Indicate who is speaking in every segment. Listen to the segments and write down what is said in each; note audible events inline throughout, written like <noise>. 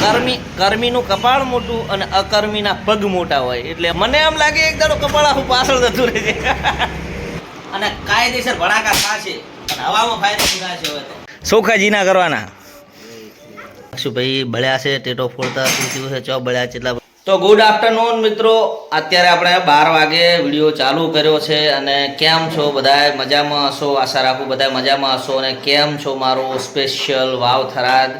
Speaker 1: કર્મી કર્મીનું કપાળ મોટું અને અકર્મીના પગ મોટા હોય. એટલે મને એમ લાગે એક દાડો કપાળ આખું પાછળ જતું રહે છે. <laughs> અને કાયદેસર ભડાકા થશે. અને હવામાં ફાયદો થશે હવે સોખાજી ના કરવાના. શું ભાઈ બળ્યા છે ટેટો ફોડતા શું થયું છે ચો બળ્યા કેટલા તો ગુડ આફ્ટરનૂન મિત્રો. અત્યારે આપણે બાર વાગે વીડિયો ચાલુ કર્યો છે અને કેમ છો બધા મજામાં હશો? આશા રાખું બધા મજામાં હશો અને કેમ છો મારો સ્પેશિયલ વાવ થરાદ?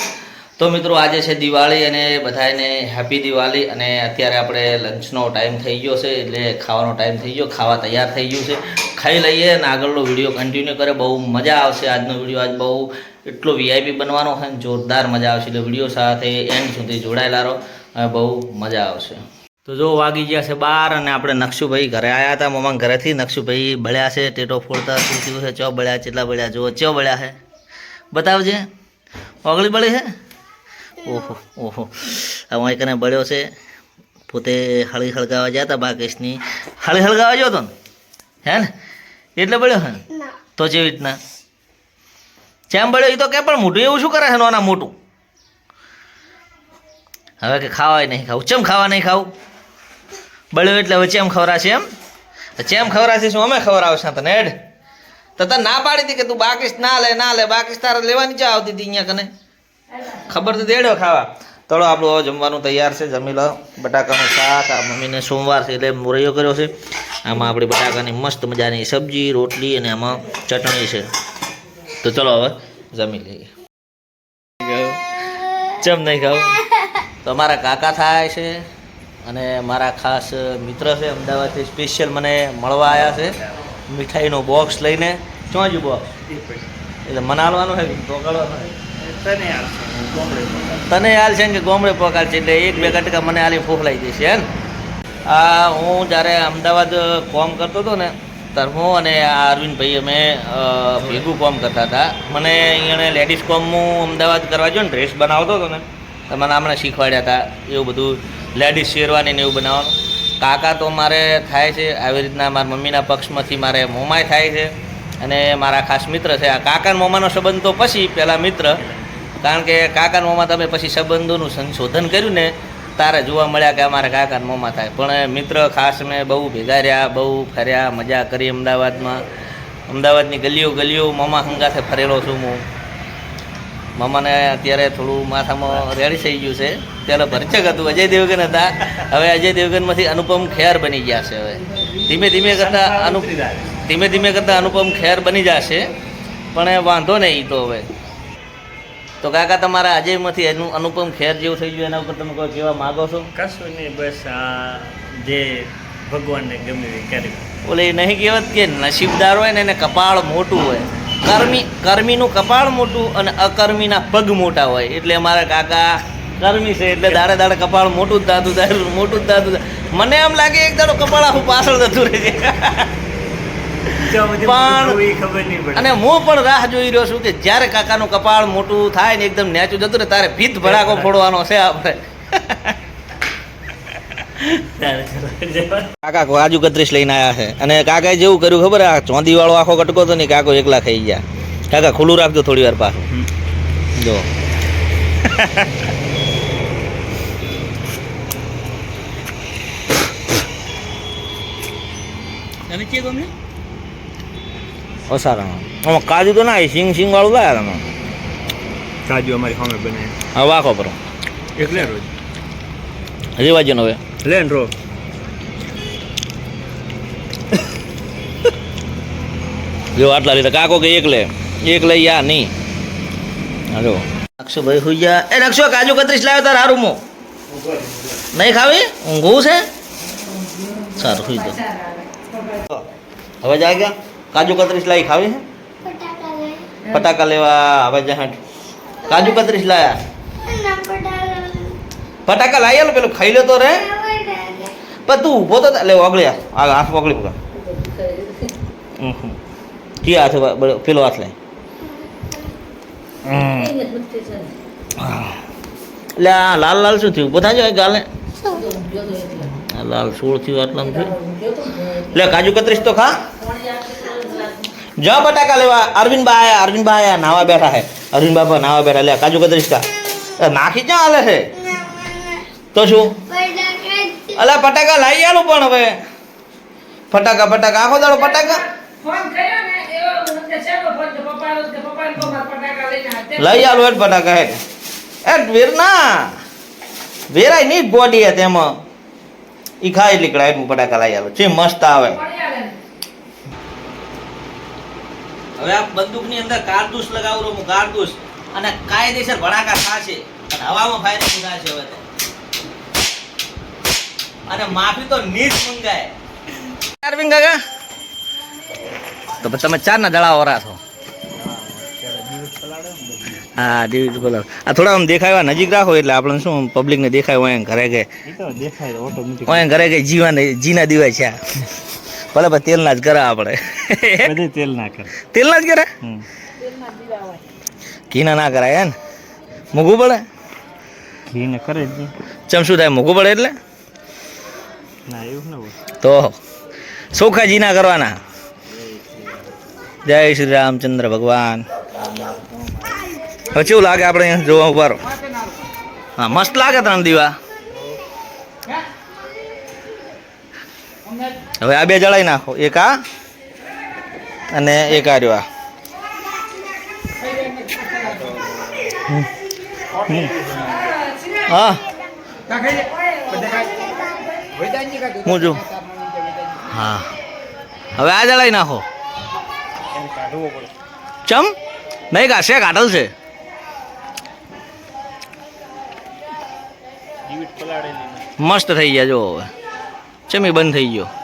Speaker 1: તો મિત્રો આજે છે દિવાળી અને બધાને હેપી દિવાળી અને અત્યારે આપણે લંચનો ટાઈમ થઈ ગયો છે, એટલે ખાવાનો ટાઈમ થઈ ગયો, ખાવા તૈયાર થઈ ગયું છે. ખાઈ લઈએ અને આગળનો વીડિયો કન્ટિન્યુ કરે. બહુ મજા આવશે આજનો વીડિયો આજ બહુ એટલો વીઆઈપી બનવાનો છે ને જોરદાર મજા આવશે. એટલે વીડિયો સાથે એન્ડ સુધી જોડાયેલા રહો. અને બહુ મજા આવશે. તો જો વાગી ગયા છે બાર અને આપણે નકશુભાઈ ઘરે આવ્યા હતા. મમ્મા ઘરેથી નક્ષુભાઈ બળ્યા છે. ટેટો ફોડતા શું થયું છે? ચો બળ્યા, ચેટલા બળ્યા? જુઓ, ચો બળ્યા છે. બતાવજે. ઓગળી બળી છે? ઓહો ઓહો. હવે કને બળ્યો છે. પોતે હળી હળગાવા જતા બાકેશની. હળી હળગાવા ગયો તો ને? હે ને? એટલે બળ્યો હે તો જેવી રીતના? ચેમ બળ્યો એ તો કે પણ મોટું એવું શું કરે છે નાના મોટું? હવે કે ખાવાય નહીં ખાવું. ચેમ ખાવા નહીં ખાવું? બળ્યો એટલે હવે ચેમ ખવરાશે એમ? ચેમ ખવરાશે શું? અમે ખવડાવશે તને હેડ તો તને ના પાડી હતી કે તું બાકીશ ના લે ના લે. બાકીશ તારે લેવાની ચા આવતી હતી અહીંયા કને? ખબર તો દેડો ખાવા. તળો આપણું જમવાનું તૈયાર છે. જમી લો. બટાકાનું શાક, આ મમ્મીને સોમવાર છે એટલે મોરૈયો કર્યો છે. આમાં આપણી બટાકાની મસ્ત મજાની સબ્જી, રોટલી અને આમાં ચટણી છે. તો ચલો હવે જમી લઈએ. ચમ નહીં ખાવ? તો મારા કાકા થાય છે અને મારા ખાસ મિત્ર છે, અમદાવાદથી સ્પેશિયલ મને મળવા આવ્યા છે. મીઠાઈનો બોક્સ લઈને. ચોજુ બોક્સ એટલે મનાલવાનું છે કે પકડવાનું તને હાલ છે કે ગોમડે પકાડ છે એટલે એક બે કટકા મને હાલી ફોફલાઈ જશે હે આ હું જ્યારે અમદાવાદ કોમ કરતો હતો ને, ત્યારે હું અને આ અરવિંદભાઈ અમે ભેગું કોમ કરતા હતા. મને અહીંયા લેડીઝ કોમ હું અમદાવાદ કરવા જો ને ડ્રેસ બનાવતો હતો ને, તો મને હમણાં શીખવાડ્યા હતા એવું બધું લેડીઝ શેરવાની ને એવું બનાવવાનું. કાકા તો મારે થાય છે, આવી રીતના મારા મમ્મીના પક્ષમાંથી મારે મોમાય થાય છે. અને મારા ખાસ મિત્ર છે. આ કાકા મોમાનો સંબંધ તો પછી પહેલાં મિત્ર. કારણ કે કાકા મોમાં તમે પછી સંબંધોનું સંશોધન કર્યું ને, તારે જોવા મળ્યા કે અમારા કાકા મોમાં થાય. પણ મિત્ર ખાસ મેં બહુ ભેગા રહ્યા, બહુ ફર્યા, મજા કરી અમદાવાદમાં. અમદાવાદની ગલીઓ ગલીઓ મામા હંગાથે ફરેલો છું હું. મામાને અત્યારે થોડું માથામાં રેડી થઈ ગયું છે. ત્યારે ભરચક હતું, અજય દેવગન હતા. હવે અજય દેવગનમાંથી અનુપમ ખેર બની ગયા છે હવે. ધીમે ધીમે કરતાં અનુ ધીમે ધીમે કરતાં અનુપમ ખેર બની જશે. પણ વાંધો નહીં તો હવે. તો કાકા તમારા અજયમાંથી એનું અનુપમ ખેર જેવું થઈ ગયું એના ઉપર તમે કોઈ કહેવા માગો છો?
Speaker 2: કશું નહીં બસ આ જે ભગવાનને ગમે એ કરી
Speaker 1: બોલે એ નહીં કહેવત કે નસીબદાર હોય ને એને કપાળ મોટું હોય. કર્મી કર્મીનું કપાળ મોટું અને અકર્મીના પગ મોટા હોય. એટલે અમારા કાકા કર્મી છે એટલે દાડે દાડે કપાળ મોટું જ દાદું દાદું મોટું જ દાદું મને એમ લાગે એક દાડો કપાળ આખું પાછળ જતું રહે. છે પણ- અને હું પણ રાહ જોઈ રહ્યો છું કે જ્યારે કાકાનું કપાળ મોટું થાય ને એકદમ નેચું જતું ને તારે ભીત ભડાકો <laughs> ફોડવાનો છે આપણે. કાકા કાજુ કત્રીસ લઈને આવ્યા છે. અને કાકાએ જેવું કર્યું ખબર આ ચોંદી વાળો આખો કટકો તો નહીં કાકો એકલા ખાઈ ગયા. કાકા ખુલ્લું રાખજો થોડી વાર પાછું. જો.
Speaker 2: તમે કે ગમે
Speaker 1: ઓસારામાં આમાં કાજુ તો ના સિંગ સિંગ વાળું લાયા તમે.
Speaker 2: કાજુ અમારી સામે બને.
Speaker 1: હા વાખો કરો.
Speaker 2: એટલે રોજ.
Speaker 1: રેવાજો ને હવે.
Speaker 2: લેન રો.
Speaker 1: જો આટલા લીધા. કાકો કે એક લે. એક લઈ યા નહીં. હાલો ભાઈ હોઈ ગયા એ રાખશો કાજુ કતરીસ લાવ્યો તાર હારું મો નહીં ખાવી? ઊંઘવું છે? સારું સુઈ દો. હવે જાય ગયા કાજુ કતરીસ લાવી ખાવી હે? ફટાકા લેવા હવે જહાં કાજુ કતરીસ લાયા? ફટાકા લાવી આલો પેલું ખાઈ લે તો રે. પણ તું ઊભો તો લે ઓગળ્યા આ. હાથ ઓગળી પકડ. હમ હમ. કી હાથ પેલો હાથ લે હમ. એટલે આ લાલ લાલ શું થયું? બધા જો ગાલે આ લાલ સોળ થયું આટલા થયું. લે કાજુ કતરીસ તો ખા. જા બટાકા લેવા અરવિંદ બા આયા અરવિંદ બા આયા નાવા બેઠા હે અરવિંદ બાપા નાવા બેઠા લે કાજુ કતરીસ ખા એ નાખી ક્યાં હાલે છે? તો શું? અલા ફટાકા લાવી આલું પણ હવે. ફટાકા ફટાકા. આખો દાડો ફટાકા?
Speaker 3: કે
Speaker 1: લઈ આલો હેઠ ફટાકા હેઠ હેડ વેર ના વેરાય નહીં ગોડી હે તેમાં. ઈ ખાઈ હું ફટાકા લઈ આલો. છે મસ્ત આવે
Speaker 3: પડી આવે ને.
Speaker 1: હવે આ બંદૂકની અંદર કારતૂસ લગાવું હું કારતૂસ અને કાયદેસર ભડાકા થાશે અને હવામાં ફાયર છે હવે અને માફી તો નીચ મંગાય. અરવિંદ કાકા? તો પછી તમે ચાર ના દડા ઓરા છો. હા દિવસ બોલો આ થોડા આમ દેખાય નજીક રાખો એટલે આપણે શું પબ્લિક ને દેખાય હોય ઘરે કે
Speaker 2: એ દેખાય ઓટોમેટિક
Speaker 1: હોય ઘરે કે જીવા ને જીના દિવાય છે. ભલે ભાઈ તેલના જ કરે આપણે.
Speaker 2: બધે તેલ ના કરે.
Speaker 1: તેલના જ કરે. ઘીના ના કરાય ને મૂકવું પડે?
Speaker 2: ઘીને કરે જ
Speaker 1: ચમ શું થાય મૂકવું પડે એટલે?
Speaker 2: ના એવું ના
Speaker 1: તો ચોખ્ખા જીના કરવાના. જય શ્રી રામચંદ્ર ભગવાન. હવે કેવું લાગે આપણે જોવા ઉભારો હા મસ્ત લાગે ત્રણ દીવા. હવે આ બે જળાઈ નાખો. એક આ અને એક આ રહ્યો આ. હા હું. જો હા. હવે આ જળાઈ નાખો. ચમ? નહીં કાશે કાઢલ છે. મસ્ત થઈ ગયા જો હવે. ચમી બંધ થઈ ગયો.